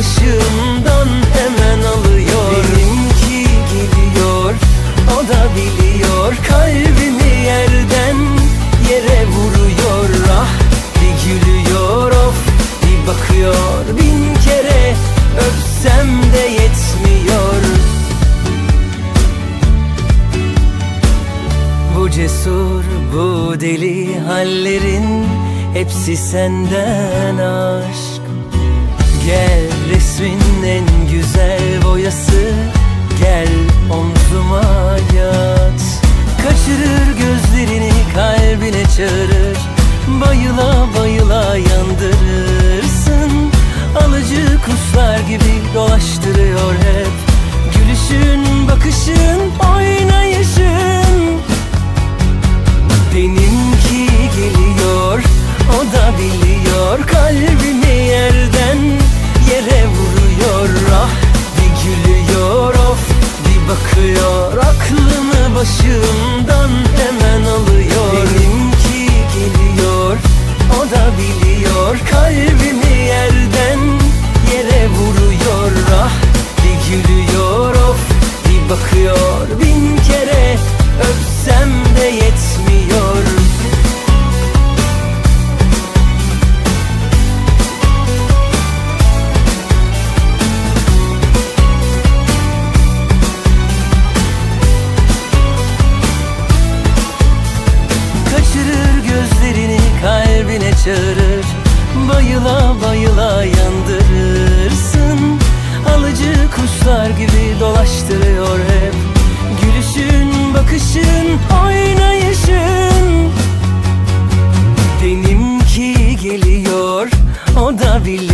başımdan hemen alıyor. Benimki geliyor, o da biliyor. Kalbimi yerden yere vuruyor. Ah bir gülüyor of bir bakıyor. Bin kere öpsem de yetmiyor. Bu cesur, bu deli hallerin Hepsi senden aşk. Gel resmin en güzel boyası. Gel omzuma yat. Kaçırır gözlerini kalbine çağırır. Bayıla bayıla bakıyor Aklımı başımdan hemen alıyor çağırır Bayıla bayıla yandırırsın. Alıcı kuşlar gibi dolaştırıyor hep. Gülüşün, bakışın, oynayışın. Benimki geliyor, o da biliyor